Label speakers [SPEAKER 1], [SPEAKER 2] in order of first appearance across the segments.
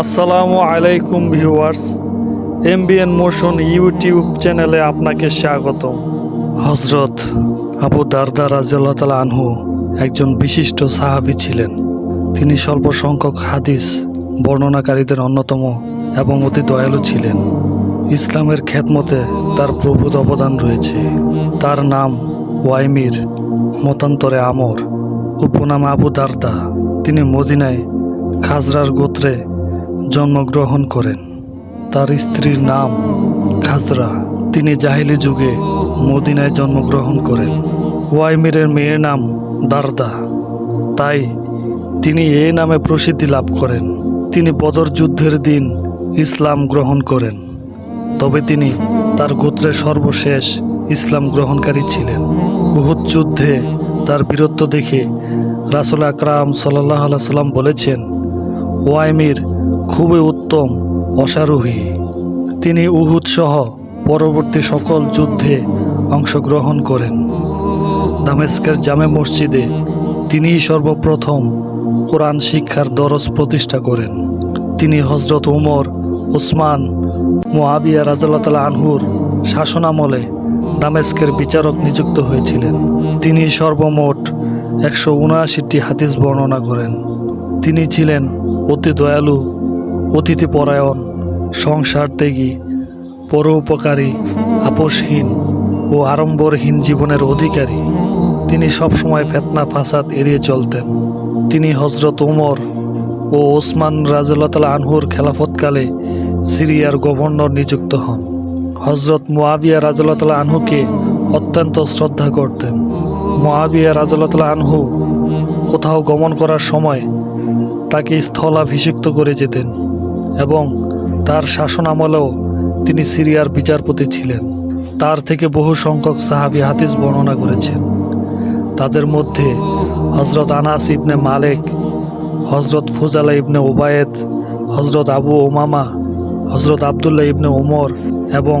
[SPEAKER 1] আসসালামু আলাইকুম viewers, MBN motion YouTube চ্যানেলে আপনাকে স্বাগত হজরত আবু দারদা রাজিয়াল্লাহ তালা আনহু একজন বিশিষ্ট সাহাবী ছিলেন। তিনি স্বল্প সংখ্যক হাদিস বর্ণনাকারীদের অন্যতম এবং অতি দয়ালু ছিলেন। ইসলামের খ্যাতমতে তার প্রভূত অবদান রয়েছে। তার নাম ওয়াইমির, মতান্তরে আমর। উপনাম আবু দারদা। তিনি মদিনায় খাজরার গোত্রে জন্মগ্রহণ করেন। তার স্ত্রীর নাম খাজরা। তিনি জাহিলি যুগে মদিনায় জন্মগ্রহণ করেন। ওয়াইমিরের মেয়ের নাম দারদা। তাই তিনি এই নামে প্রসিদ্ধি লাভ করেন। তিনি বদর যুদ্ধের দিন ইসলাম গ্রহণ করেন। তবে তিনি তার গোত্রের সর্বশেষ ইসলাম গ্রহণকারী ছিলেন। উহুদ যুদ্ধে তার বীরত্ব দেখে রাসুল আকরাম সাল্লাহ সাল্লাম বলেছেন, ওয়াইমির খুবই উত্তম অশ্বারোহী তিনি উহুদ সহ পরবর্তী সকল যুদ্ধে অংশগ্রহণ করেন। দামেস্কের জামে মসজিদে তিনিই সর্বপ্রথম কোরআন শিক্ষার দরজ প্রতিষ্ঠা করেন। তিনি হজরত উমর ওসমান মোয়াবিয়া রাজাল্লাহ আনহুর শাসনামলে দামেস্কের বিচারক নিযুক্ত হয়েছিলেন। তিনি সর্বমোট একশো উনআশিটি হাদিস বর্ণনা করেন। তিনি ছিলেন অতি দয়ালু অতিথিপরায়ণ সংসার ত্যাগী, পরোপকারী, আপোষহীন ও আড়ম্বরহীন জীবনের অধিকারী, তিনি সবসময় ফেতনা ফাসাদ এড়িয়ে চলতেন। তিনি হজরত উমর ও ওসমান রাজুল্লাহ আনহুর খেলাফতকালে সিরিয়ার গভর্নর নিযুক্ত হন। হজরত মোয়াবিয়া রাজুল্লাহ আনহুকে অত্যন্ত শ্রদ্ধা করতেন। মোয়াবিয়া রাজুল্লাহ আনহু কোথাও গমন করার সময় তাকে স্থলাভিষিক্ত করে যেতেন। এবং তার শাসন আমলেও তিনি সিরিয়ার বিচারপতি ছিলেন। তার থেকে বহু সংখ্যক সাহাবি হাদিস বর্ণনা করেছেন। তাদের মধ্যে হজরত আনাস ইবনে মালেক হজরত ফুজালা ইবনে ওবায়েদ হজরত আবু ওমামা হজরত আবদুল্লাহ ইবনে ওমর এবং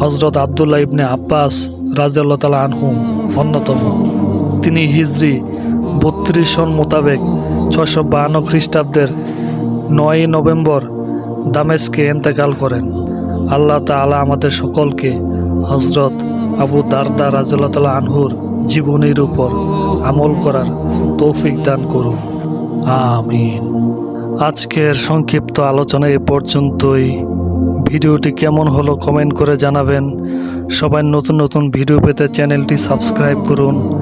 [SPEAKER 1] হজরত আবদুল্লাহ ইবনে আব্বাস রাজিয়াল্লাহ তালা আনহু অন্যতম। তিনি হিজরি বত্রিশ সন মোতাবেক ছশো বাহান্ন খ্রিস্টাব্দের নয়ই নভেম্বর দামেস্কে এন্তেকাল করেন। আল্লাহ তাআলা আমাদের সকলকে হজরত আবু দারদা রাজুল্লাহ তালা আনহুর জীবনের উপর আমল করার তৌফিক দান করুন। আমিন। আজকের সংক্ষিপ্ত আলোচনা এ পর্যন্তই। ভিডিওটি কেমন হলো কমেন্ট করে জানাবেন। সবাই নতুন নতুন ভিডিও পেতে চ্যানেলটি সাবস্ক্রাইব করুন।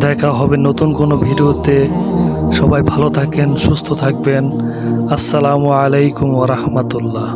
[SPEAKER 1] দেখা হবে নতুন কোনো ভিডিওতে। সবাই ভালো থাকেন সুস্থ থাকবেন। আসসালামু আলাইকুম ওরহমতুল্লাহ